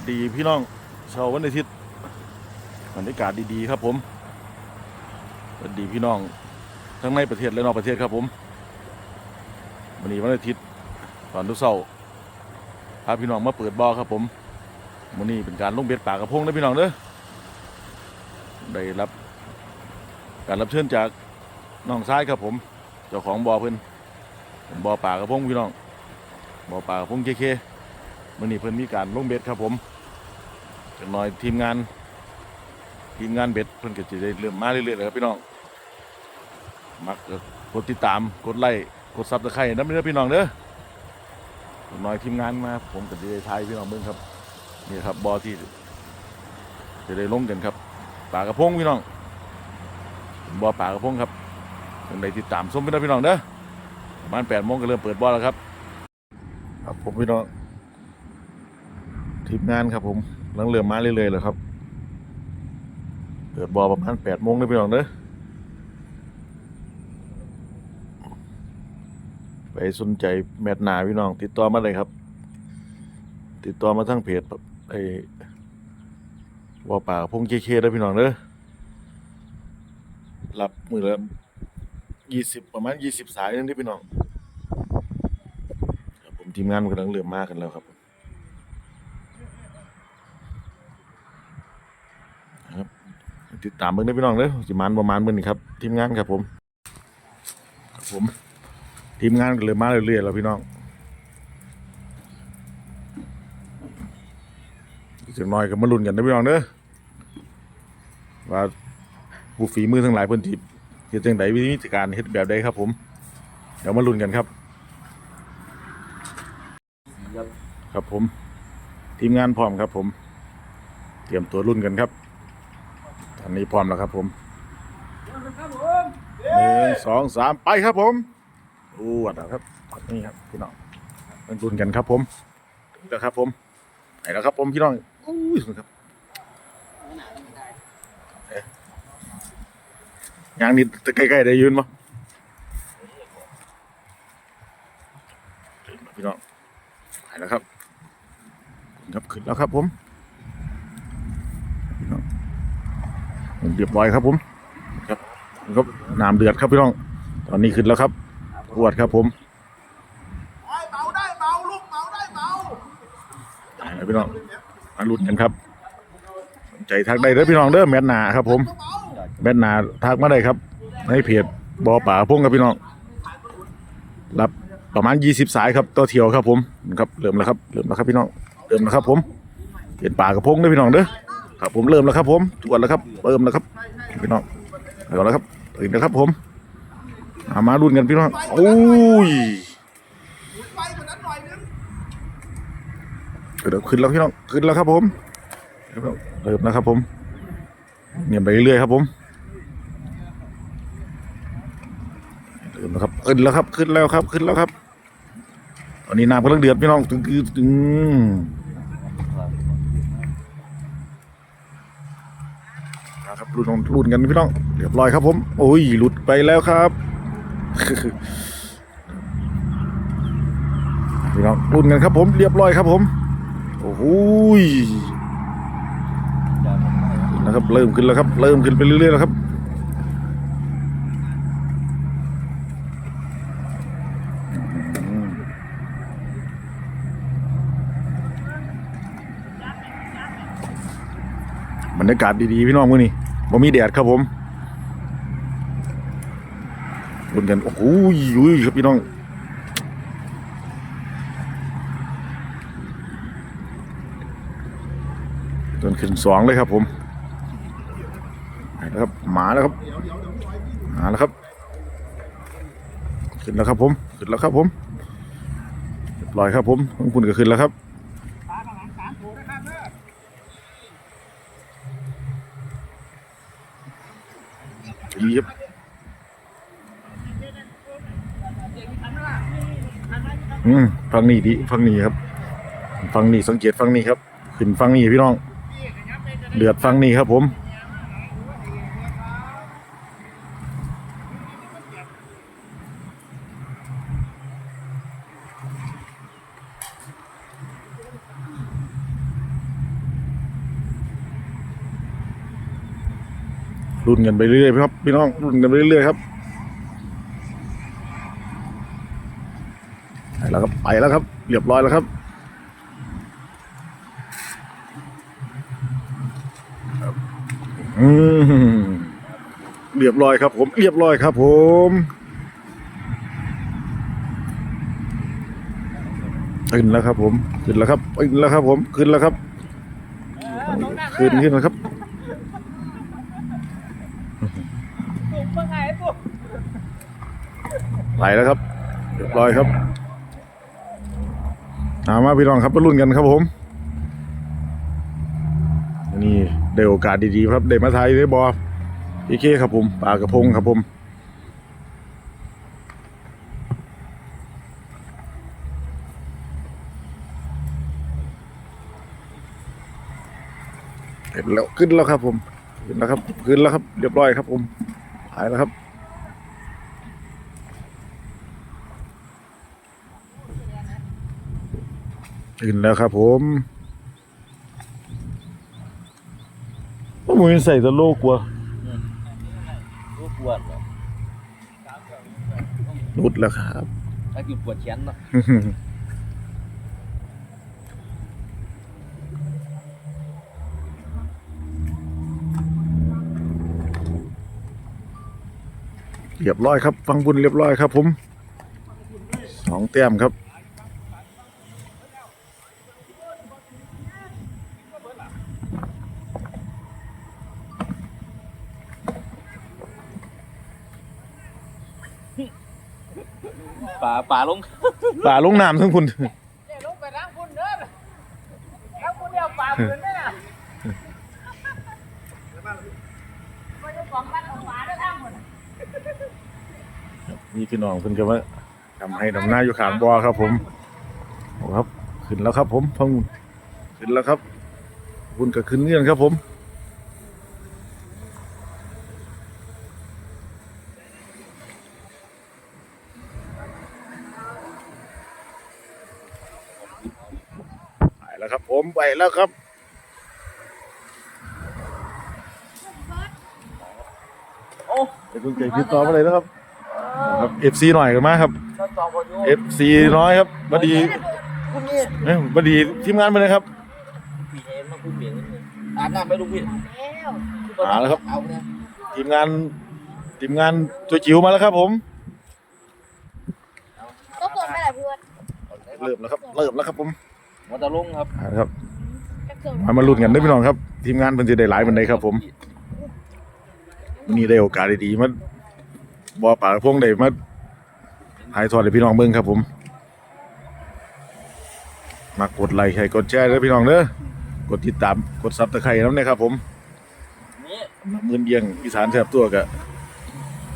สดีพี่น้องชาววันอาทิตย์บรรยากาศดีๆครับผมสวัสดีพี่น้องทั้งในประเทศและนอกประเทศครับผมวันนี้วันอาทิตย์ตอนทุกเช้าพาพี่น้องมาเปิดบ่อครับผมวันนี้เป็นการลงเบ็ดป่ากระพงนะพี่น้องเด้อได้รับ การรับเชิญจากน้องซ้ายครับผม เจ้าของบ่อเพิ่นเป็นบ่อป่ากระพงพี่น้องบ่อป่ากระพงเคเคมื่อนี้เพิ่นมีการลงเบ็ดครับผม จักหน่อยทีมงาน ทีมงานเบ็ดเพิ่นก็จะได้เริ่มมาเรื่อยๆเลยครับพี่น้อง มักกดติดตามกดไลค์กดซับสไครต์น้ำเด้อพี่น้องเด้อจักหน่อยทีมงานมา ผมก็จะได้ทายพี่น้องเบิ่งครับนี่ครับบอที่จะได้ลงกันครับป่ากระพงพี่น้องบอป่ากระพงครับเพิ่นได้ติดตามชมพี่น้องพี่น้องเด้อประมาณแปดโมงก็เริ่มเปิดบอแล้วครับ ครับผมพี่น้องทีมงานครับผม ลังเรือมาเรื่อยๆเลยครับ เปิดบอประมาณแปดโมงเลยพี่น้องเด้อไปสนใจแมตนาพี่น้อง ติดต่อมาเลยครับ ติดต่อมาทั้งเพจแบบไอ้วอป่าพงเคเคได้พี่น้องเด้อรับมือละยี่สิบประมาณยี่สิบสายนึงที่พี่น้องครับผมทีมงานกำลังเรือมากันแล้วครับ ติดตามเบิ่งได้พี่น้องเด้อสิมานประมาณมื้อนี้ครับทีมงานครับผมครับผม ทีมงานก็เลยมาเรื่อยๆแล้วพี่น้องอีกจักหน่อยก็มาลุ้นกันนะพี่น้องเด้อว่าผู้ฝีมือทั้งหลายเพิ่นสิเฮ็ดจังไดวิธีการเฮ็ดแบบใดครับ ผม เดี๋ยวมาลุ้นกันครับ ครับผม ทีมงานพร้อมครับ ผม เตรียมตัวลุ้นกันครับ นนี้พร้อมแล้วครับผมหนึ่งสองสามไปครับผมอู้วัดครับนี่ครับพี่น้องมันรุนกันครับผมถึงแล้วครับผมไหนแล้วครับผมพี่น้องอู้สุดครับอ๊ะยางนี่ใกล้ๆได้ยืนมั้พี่น้องไหนแล้วครับ ครับขึ้นแล้วครับผม เรียบร้อยครับผมครับครับน้ำเดือดครับพี่น้อง ตอนนี้ขึ้นแล้วครับปวดครับผมเมาได้เมาลูกเมาได้เมาไปแล้วพี่น้องมาลุ้นกันครับสนใจทักได้เด้อพี่น้องเด้อแมทหนาครับ ผม แมทหนาทักมาได้ครับในเพจบอป่าพงครับพี่น้อง รับประมาณยี่สิบสายครับต่อเที่ยวครับ ผมครับเริ่มแล้วครับเริ่มแล้วครับพี่น้องเริ่มแล้วครับ ผมเป็นป่ากระพงเด้อพี่น้องเด้อ ครับผมเริ่มแล้วครับ ผมตรวจแล้วครับเริ่มแล้วครับพี่น้องเอาแล้วครับตื่นแล้วครับ ผมเอามาลุ้นกันพี่น้องโอ้ยเดี๋ยวขึ้นแล้วพี่น้องขึ้นแล้วครับ ผมเริ่มแล้วครับ ผมเงียบไปเรื่อยๆครับ ผมเริ่มแล้วครับขึ้นแล้วครับ ขึ้นแล้วครับ ขึ้นแล้วครับ ตอนนี้น้ำกำลังเดือดพี่น้องถึงคือถึงนะค รุ่นรุ่นกันพี่น้องเรียบร้อยครับผมโอ้ยหลุดไปแล้วครับพี่น้องรุ่นกันครับผมเรียบร้อยครับผมโอ้ยนะครับเริ่มขึ้นแล้วครับ เริ่มขึ้นไปเรื่อยๆแล้วครับบรรยากาศดีๆพี่น้องมื้อนี้ บ่มีแดดครับผมรุ่นกันโอ้โหยครับพี่น้องจนขึ้นสองเลยครับผมไปแล้วครับหมาแล้วครับหมาแล้วครับ ขึ้นแล้วครับผม ขึ้นแล้วครับผมเรียบร้อยครับผมคุณก็ขึ้นแล้วครับ ดีครับอืมฟังนี่ดิฟังนี่ครับ ฟังนี่สังเกตฟังนี่ครับ ขึ้นฟังนี่พี่น้อง เดือดฟังนี่ครับผม รุ่นกันไปเรื่อยๆครับพี่น้องรุ่นกันไปเรื่อยๆครับไปแล้วครับไปแล้วครับเรียบร้อยแล้วครับอืมเรียบร้อยครับผมเรียบร้อยครับ ผมขึ้นแล้วครับ ผมขึ้นแล้วครับขึ้นแล้วครับ ผมขึ้นแล้วครับ ขึ้นขึ้นแล้วครับ ไหลแล้วครับเรียบร้อยครับถามาพี่น้องครับมารุ่นกันครับผมนี่ได้โอกาสดีๆครับได้มาไทยได้บอพี่เคครับผมปลากระพงครับผมขึ้นแล้วขึ้นแล้วครับผมขึ้นแล้วครับขึ้นแล้วครับ เรียบร้อยครับผมหายแล้วครับ ตื่นแล้วครับผมว่ามึงใส่ตะโลกลัวรู้ปวดเหรอรุดแล้วครับถ้ากินปวดแขนเนาะเรียบร้อยครับ ฟังบุญเรียบร้อยครับผมสองแต้มครับ ป่าป่าลงป่าลงน้ำทั้งคุณเดี๋ยวลงไปล้างคุณเด้อล้างคุณเดียวปลาเหมือนแม่น่ะมันจะของรัดของหมาด้วยทั้งหมดมีพี่น้องเพิ่นก็มาทำให้ดำหน้าอยู่ขางบ่อครับ ผมโอ้ครับ ขึ้นแล้วครับ ผมฟังบุญขึ้นแล้วครับบุญก็ขึ้นเงื่อนครับผมไปแล้วครับ ผมไป แล้วครับ โอ้ไปคุณไก่พิดต่อมาเลยนะครับครับ FC หน่อยกันมาครับก็ต่อพออยู่ FC น้อยครับบดีคุณนี่เอ้ยบดีทีมงานไปเลยครับพี่เอ็มมาคุณเปลี่ยนอาบน้ำไปลูกพี่แล้วมาแล้วครับ เอาเนี่ยทีมงานทีมงานตัวจิ๋วมาแล้วครับ ผม ก็เกินไปแหละเพื่อนเริ่มแล้วครับ เริ่มแล้วครับผม หัวตะลงครับอ่าครับก็เกิน มามาลุ้นกันด้วยพี่น้องครับ ทีมงานเพิ่นสิได้หลายปานใดครับ ผมวันนี้ได้โอกาสดีๆมาบ่อป่ากระพงได้มาถ่ายทอดให้พี่น้องเบิ่งครับ ผมมากดไลค์ให้กดแชร์เด้อพี่น้องเด้อกดติดตามกดซับตะไคร้น้ำเนี่ยครับ ผมนี่เงินเบียงอีสานแทบตัวกะ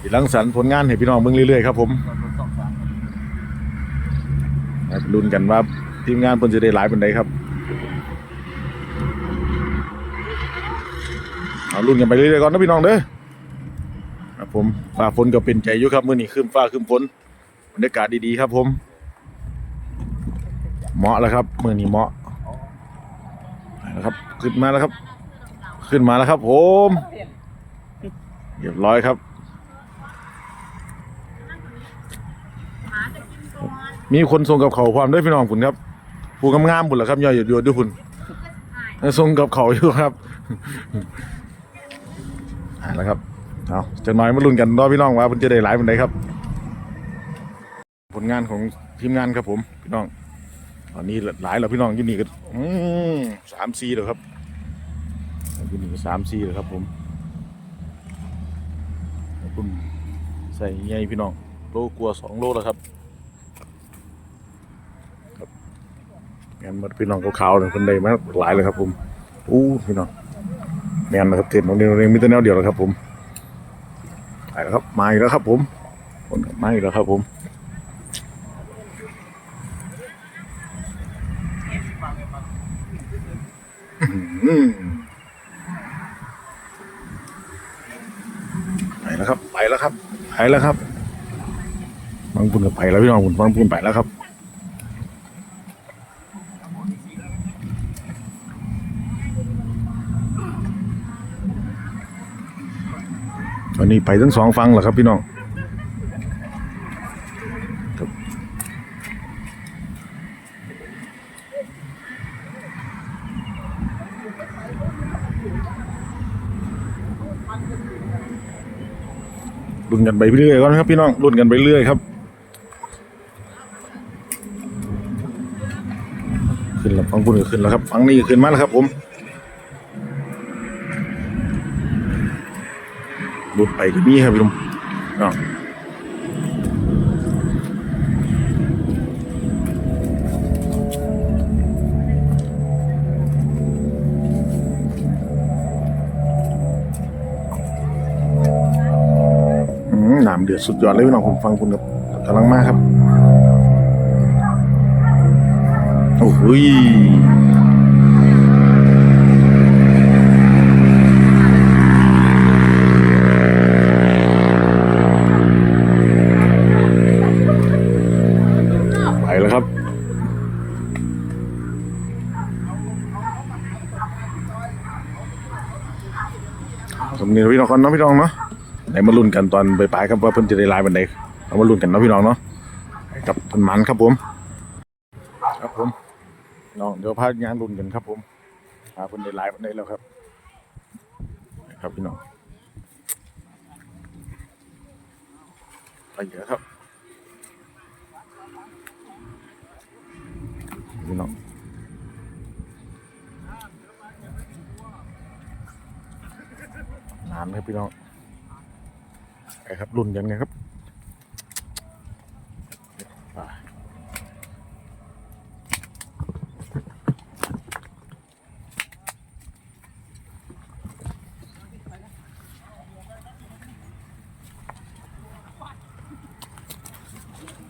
สิรังสรรผลงานให้พี่น้องเบิ่งเรื่อยๆครับผมมาลุ้นกันว่าทีมงานเพิ่นจะได้หลายปานใดครับ เอาลุ้นกันไปเรื่อยๆก่อนนะพี่น้องเด้อครับผมฟ้าฝนก็เป็นใจอยู่ครับมื้อนี้คืมฟ้าคืมฝนบรรยากาศดีๆครับ ผม เหมาะแล้วครับมื้อนี้เหมาะไปแล้วครับ ขึ้นมาแล้วครับ ขึ้นมาแล้วครับ ผมเรียบร้อยครับ มีคนส่งกับเขาความด้วยพี่น้องคุณครับผู้กำงามบุญเหรอครับย่อยหยุดยด้วยคุณส่งกับเขาอยู่ครับ อ่าแล้วครับเอาจะน้อยมาลุ้นกันรอพี่น้องว่ามันจะได้หลายมันใดครับ ผลงานของทีมงานครับผมพี่น้องตอนนี้หลายแล้วพี่น้องยี่นี่ก็สามซีแล้วครับยี่นี่ก็สามซีแล้วครับผมคุณใส่ใหญ่พี่น้องโลกลัวสองโลแล้วครับงานมดพี่น้องขาวๆเนี่ยคนใดมาหลายเลยครับผมอู้พี่น้อง แมนนะครับเต็มโรงเรียนโรงเรียนมีแต่แนวเดียวแล้วครับ ผมไปแล้วครับ มาอีกแล้วครับ ผมคนมาอีกแล้วครับ ผมไปแล้วครับ ไปแล้วครับไปแล้วครับบางปุ่นกับไปแล้วพี่น้องปุ่นบางปุ่นไปแล้วครับ นี่ไปทั้งสองฟังแล้วครับพี่น้องรุ่นกันไปเรื่อยก่อนครับพี่น้องรุ่นกันไปเรื่อยครับขึ้นแล้วฟังปุ่นก็ขึ้นแล้วครับฟังนี่ก็ขึ้นมาแล้วครับผม บุดไปก็มีครับพี่ลุงอืมน้ำเดือดสุดยอดเลยพี่น้องผมฟังคุณครับกำลังมากครับ โอ้ย อก่อนเนาะพี่น้องเนาะไหนมาลุ้นกันตอนปลายๆครับว่าเพิ่นจะได้ลายบันไดเอามาลุ้นกันเนาะพี่น้องเนาะกับพันหมันครับผม ครับผมน้องเดี๋ยวพางานรุ่นกันครับผมหาคนในได้ลฟ์ได้แล้วครับ ครับพี่น้องไปเยอะครับพี่น้อง นานครับพี่น้องไปครับรุ่นกันไงครับ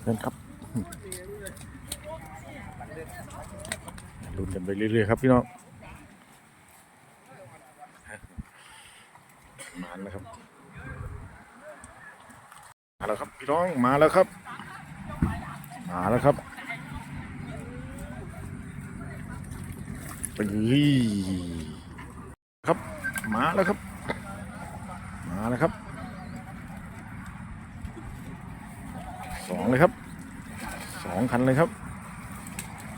เชิญครับลุ้นกันไปเรื่อยๆครับพี่น้อง มาแล้วครับ มาแล้วครับพี่น้องมาแล้วครับ มาแล้วครับไปครับ มาแล้วครับ มาแล้วครับสองเลยครับสองคันเลยครับ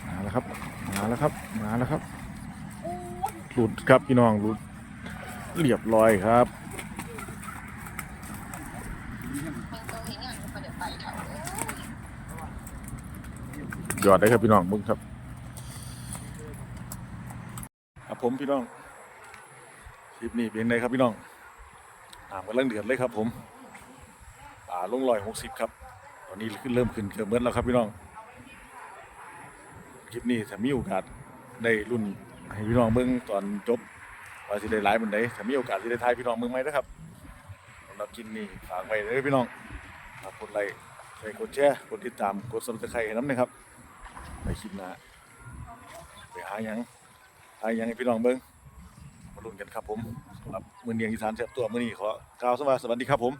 มาแล้วครับ มาแล้วครับ มาแล้วครับหลุดครับพี่น้องหลุดเรียบร้อยครับ ยอดได้ครับพี่น้องมึงครับครับผมพี่น้องคลิปนี้เป็นไงครับพี่น้องน้ำกำลังเดือดเลยครับ ผมป่าลงลอยหกสิบครับ ตอนนี้ขึ้นเริ่มขึ้นเกือบเมื่อแล้วครับพี่น้องคลิปนี้ถ้ามีโอกาสได้รุ่นให้พี่น้องเบิ่งตอนจบว่าสิได้ไลฟ์มันได้ถ้ามีโอกาสสิได้ทายพี่น้องเบิ่งไหมนะครับสำหรับคลิปนี้ฝากไว้เลยพี่น้องฝากกดไลค์กดแชร์กดติดตามกดซับสไครต์ให้น้ำนะครับ ไปคลิปหน้าไปหาอยังหาอยังให้พี่น้องเบิ่งมาลุ้นกันครับผมสำหรับมือเนียงอีสานเสียบตัวมือนี้ขอกล่าวสวัสดีครับผม